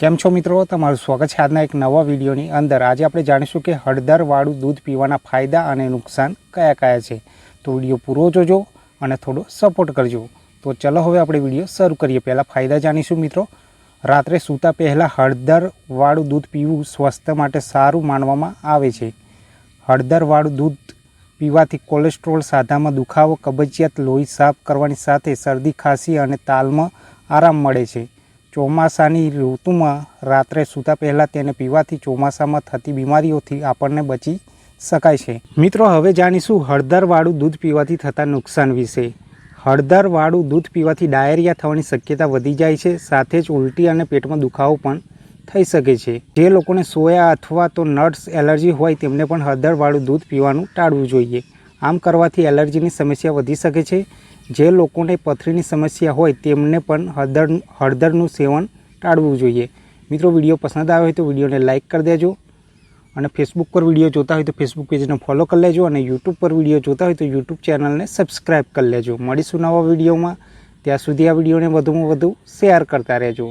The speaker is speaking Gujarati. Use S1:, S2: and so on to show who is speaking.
S1: કેમ છો મિત્રો? તમારું સ્વાગત છે આજના એક નવા વિડીયોની અંદર. આજે આપણે જાણીશું કે હળદરવાળું દૂધ પીવાના ફાયદા અને નુકસાન કયા કયા છે. તો વીડિયો પૂરો જોજો અને થોડો સપોર્ટ કરજો. તો ચલો હવે આપણે વીડિયો શરૂ કરીએ. પહેલાં ફાયદા જાણીશું મિત્રો. રાત્રે સૂતા પહેલાં હળદરવાળું દૂધ પીવું સ્વાસ્થ્ય માટે સારું માનવામાં આવે છે. હળદરવાળું દૂધ પીવાથી કોલેસ્ટ્રોલ, સાધામાં દુખાવો, કબજિયાત, લોહી સાફ કરવાની સાથે શરદી, ખાંસી અને તાલમાં આરામ મળે છે. ચોમાસાની ઋતુમાં રાત્રે સૂતા પહેલાં તેને પીવાથી ચોમાસામાં થતી બીમારીઓથી આપણને બચી શકાય છે. મિત્રો, હવે જાણીશું હળદરવાળું દૂધ પીવાથી થતા નુકસાન વિશે. હળદરવાળું દૂધ પીવાથી ડાયરિયા થવાની શક્યતા વધી જાય છે, સાથે જ ઉલટી અને પેટમાં દુખાવો પણ થઈ શકે છે. જે લોકોને સોયા અથવા તો નટ્સ એલર્જી હોય તેમને પણ હળદરવાળું દૂધ પીવાનું ટાળવું જોઈએ. આમ કરવાથી એલર્જીની સમસ્યા વધી શકે છે. જે લોકોને પથરીની સમસ્યા હોય તેમને પણ હળદર, હળદરનું સેવન ટાળવું જોઈએ. મિત્રો, વીડિયો પસંદ આવે હોય તો વિડીયોને લાઇક કરી દેજો અને ફેસબુક પર વીડિયો જોતા હોય તો ફેસબુક પેજને ફોલો કરી લેજો અને યુટ્યુબ પર વીડિયો જોતા હોય તો યુટ્યુબ ચેનલને સબસ્ક્રાઈબ કરી લેજો. મળીશું નવા વિડીયોમાં. ત્યાં સુધી આ વિડીયોને વધુમાં વધુ શેર કરતા રહેજો.